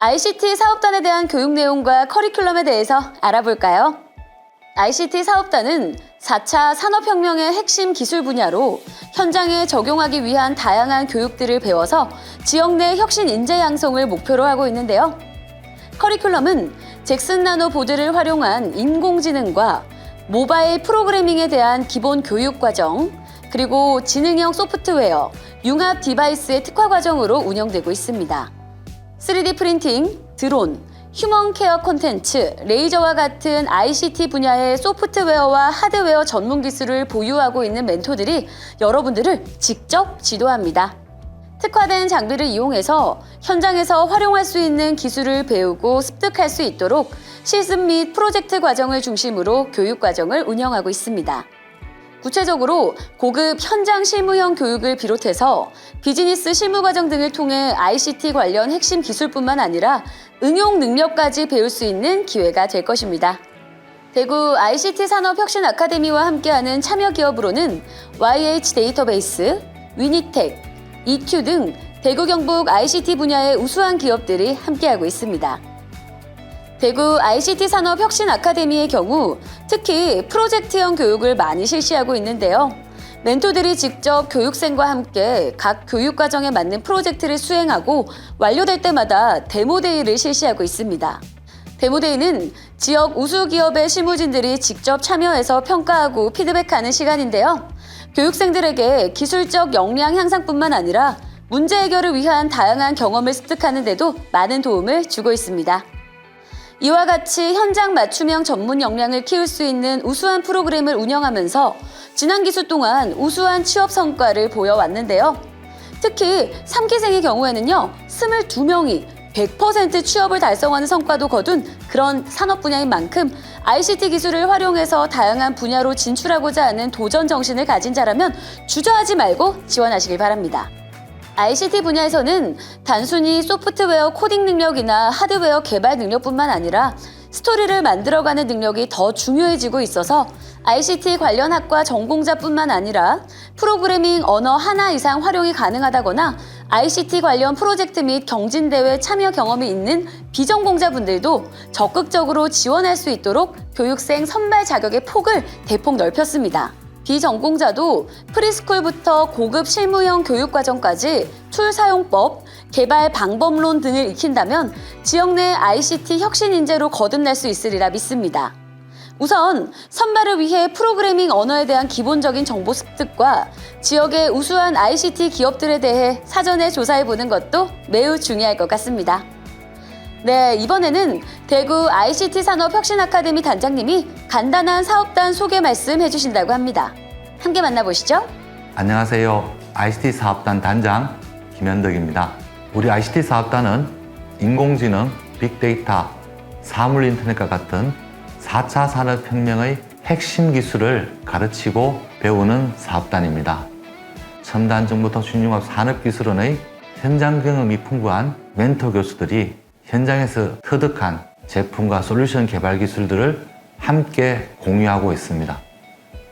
ICT 사업단에 대한 교육 내용과 커리큘럼에 대해서 알아볼까요? ICT 사업단은 4차 산업혁명의 핵심 기술 분야로 현장에 적용하기 위한 다양한 교육들을 배워서 지역 내 혁신 인재 양성을 목표로 하고 있는데요. 커리큘럼은 잭슨 나노 보드를 활용한 인공지능과 모바일 프로그래밍에 대한 기본 교육 과정, 그리고 지능형 소프트웨어, 융합 디바이스의 특화 과정으로 운영되고 있습니다. 3D 프린팅, 드론, 휴먼 케어 콘텐츠, 레이저와 같은 ICT 분야의 소프트웨어와 하드웨어 전문 기술을 보유하고 있는 멘토들이 여러분들을 직접 지도합니다. 특화된 장비를 이용해서 현장에서 활용할 수 있는 기술을 배우고 습득할 수 있도록 실습 및 프로젝트 과정을 중심으로 교육 과정을 운영하고 있습니다. 구체적으로 고급 현장 실무형 교육을 비롯해서 비즈니스 실무 과정 등을 통해 ICT 관련 핵심 기술뿐만 아니라 응용 능력까지 배울 수 있는 기회가 될 것입니다. 대구 ICT 산업 혁신 아카데미와 함께하는 참여 기업으로는 YH 데이터베이스, 위니텍, EQ 등 대구 경북 ICT 분야의 우수한 기업들이 함께하고 있습니다. 대구 ICT 산업 혁신 아카데미의 경우 특히 프로젝트형 교육을 많이 실시하고 있는데요. 멘토들이 직접 교육생과 함께 각 교육 과정에 맞는 프로젝트를 수행하고 완료될 때마다 데모데이를 실시하고 있습니다. 데모데이는 지역 우수 기업의 실무진들이 직접 참여해서 평가하고 피드백하는 시간인데요. 교육생들에게 기술적 역량 향상뿐만 아니라 문제 해결을 위한 다양한 경험을 습득하는 데도 많은 도움을 주고 있습니다. 이와 같이 현장 맞춤형 전문 역량을 키울 수 있는 우수한 프로그램을 운영하면서 지난 기수 동안 우수한 취업 성과를 보여왔는데요. 특히 3기생의 경우에는요, 22명이 100% 취업을 달성하는 성과도 거둔 그런 산업 분야인 만큼 ICT 기술을 활용해서 다양한 분야로 진출하고자 하는 도전 정신을 가진 자라면 주저하지 말고 지원하시길 바랍니다. ICT 분야에서는 단순히 소프트웨어 코딩 능력이나 하드웨어 개발 능력뿐만 아니라 스토리를 만들어가는 능력이 더 중요해지고 있어서 ICT 관련 학과 전공자뿐만 아니라 프로그래밍 언어 하나 이상 활용이 가능하다거나 ICT 관련 프로젝트 및 경진대회 참여 경험이 있는 비전공자분들도 적극적으로 지원할 수 있도록 교육생 선발 자격의 폭을 대폭 넓혔습니다. 비전공자도 프리스쿨부터 고급 실무형 교육과정까지 툴 사용법, 개발 방법론 등을 익힌다면 지역 내 ICT 혁신 인재로 거듭날 수 있으리라 믿습니다. 우선 선발을 위해 프로그래밍 언어에 대한 기본적인 정보 습득과 지역의 우수한 ICT 기업들에 대해 사전에 조사해 보는 것도 매우 중요할 것 같습니다. 네, 이번에는 대구 ICT 산업 혁신 아카데미 단장님이 간단한 사업단 소개 말씀해 주신다고 합니다. 함께 만나보시죠. 안녕하세요. ICT 사업단 단장 김현덕입니다. 우리 ICT 사업단은 인공지능, 빅데이터, 사물 인터넷과 같은 4차 산업혁명의 핵심 기술을 가르치고 배우는 사업단입니다. 첨단 정보통 신융합 산업기술원의 현장 경험이 풍부한 멘토 교수들이 현장에서 터득한 제품과 솔루션 개발 기술들을 함께 공유하고 있습니다.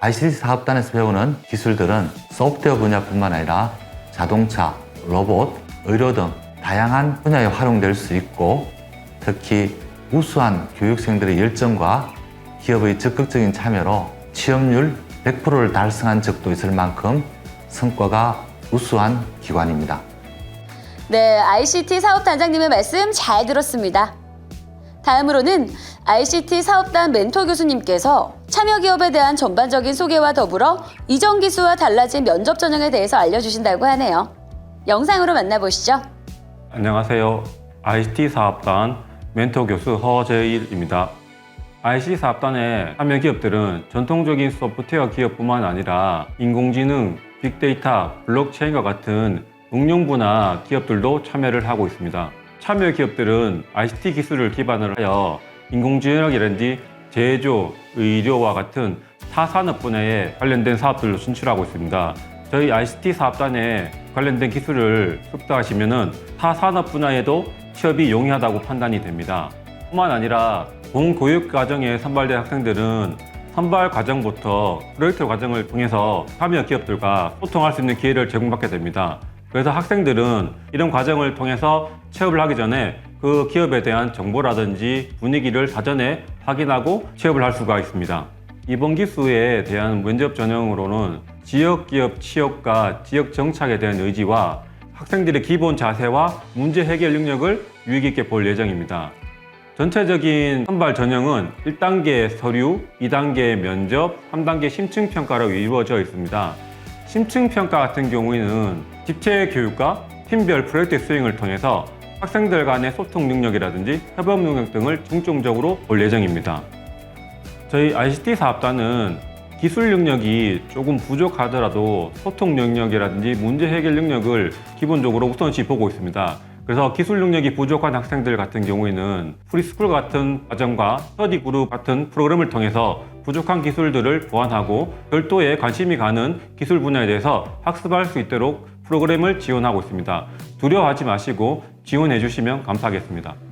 ICT 사업단에서 배우는 기술들은 소프트웨어 분야뿐만 아니라 자동차, 로봇, 의료 등 다양한 분야에 활용될 수 있고 특히 우수한 교육생들의 열정과 기업의 적극적인 참여로 취업률 100%를 달성한 적도 있을 만큼 성과가 우수한 기관입니다. 네, ICT 사업 단장님의 말씀 잘 들었습니다. 다음으로는 ICT 사업단 멘토 교수님께서 참여 기업에 대한 전반적인 소개와 더불어 이전 기수와 달라진 면접 전형에 대해서 알려주신다고 하네요. 영상으로 만나보시죠. 안녕하세요. ICT 사업단 멘토 교수 허재일입니다. ICT 사업단의 참여 기업들은 전통적인 소프트웨어 기업뿐만 아니라 인공지능, 빅데이터, 블록체인과 같은 응용분야 기업들도 참여를 하고 있습니다. 참여 기업들은 ICT 기술을 기반으로 하여 인공지능이라든지 제조, 의료와 같은 타 산업 분야에 관련된 사업들로 진출하고 있습니다. 저희 ICT 사업단에 관련된 기술을 습득하시면 타 산업 분야에도 취업이 용이하다고 판단이 됩니다. 뿐만 아니라 본 교육 과정에 선발된 학생들은 선발 과정부터 프로젝트 과정을 통해서 참여 기업들과 소통할 수 있는 기회를 제공받게 됩니다. 그래서 학생들은 이런 과정을 통해서 취업을 하기 전에 그 기업에 대한 정보라든지 분위기를 사전에 확인하고 취업을 할 수가 있습니다. 이번 기수에 대한 면접 전형으로는 지역 기업 취업과 지역 정착에 대한 의지와 학생들의 기본 자세와 문제 해결 능력을 유익 있게 볼 예정입니다. 전체적인 선발 전형은 1단계 서류, 2단계 면접, 3단계 심층 평가로 이루어져 있습니다. 심층 평가 같은 경우에는 집체 교육과 팀별 프로젝트 수행을 통해서 학생들 간의 소통 능력이라든지 협업 능력 등을 중점적으로 볼 예정입니다. 저희 ICT 사업단은 기술 능력이 조금 부족하더라도 소통 능력이라든지 문제 해결 능력을 기본적으로 우선시 보고 있습니다. 그래서 기술 능력이 부족한 학생들 같은 경우에는 프리스쿨 같은 과정과 스터디 그룹 같은 프로그램을 통해서 부족한 기술들을 보완하고 별도의 관심이 가는 기술 분야에 대해서 학습할 수 있도록 프로그램을 지원하고 있습니다. 두려워하지 마시고 지원해 주시면 감사하겠습니다.